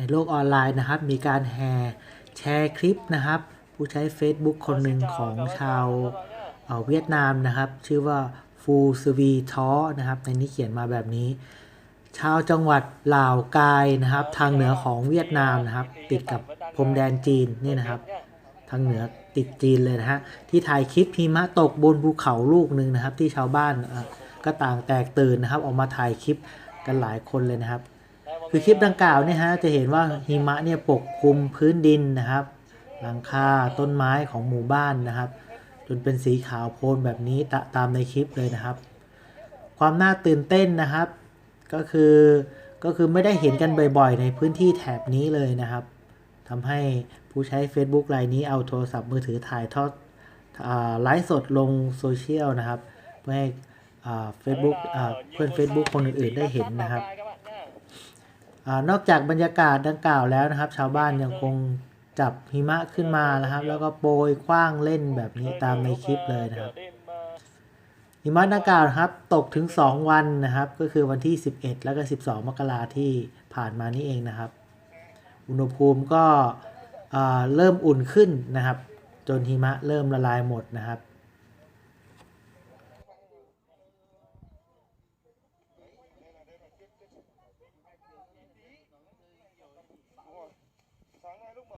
ในโลกออนไลน์นะครับ มีการแห่แชร์คลิปนะครับ ผู้ใช้ Facebook คนหนึ่งของชาวเวียดนามนะครับ ชื่อว่าฟูซวีท้อนะครับ ในนี้เขียนมาแบบนี้ ชาวจังหวัดลาวกายนะครับ ทางเหนือของเวียดนามนะครับ ติดกับพรมแดนจีนนี่นะครับ ทางเหนือติดจีนเลยนะฮะที่ถ่ายคลิปหิมะตกบนภูเขาลูกหนึ่งนะครับ ที่ชาวบ้านก็ต่างแตกตื่นนะครับ ออกมาถ่ายคลิปกันหลายคนเลยนะครับ คือคลิปดังกล่าวเนี่ยฮะจะเห็นว่าหิมะเนี่ยปกคลุมพื้นดินนะครับ หลังคาต้นไม้ของหมู่บ้านนะครับ จนเป็นสีขาวโพลนแบบนี้ตตามในคลิปเลยนะครับ ความน่าตื่นเต้นนะครับ ก็คือก็คือไม่ได้เห็นกันบ่อยๆ ในพื้นที่แถบนี้เลยนะครับทำให้ผู้ใช้ Facebook รายนี้เอาโทรศัพท์มือถือถ่ายทอดไลฟ์สดลงโซเชียลนะครับ เพื่อให้เฟซบุ๊กเพื่อน Facebook คนอื่นๆได้เห็นนะครับ อนอกจากบรรยากาศดังกล่าวแล้วนะครับ ชาวบ้านยังคงจับหิมะขึ้นมานะครับ แล้วก็โปรยคว้างเล่นแบบนี้ตามในคลิปเลยนะครับหิมะดังกล่าวครับตกถึง 2 วันนะครับ ก็คือวันที่ 11 แล้วก็ 12 มกราที่ผ่านมานี่เองนะครับ อุณหภูมิก็เริ่มอุ่นขึ้นนะครับ จนหิมะเริ่มละลายหมดนะครับ sáng nay lúc mà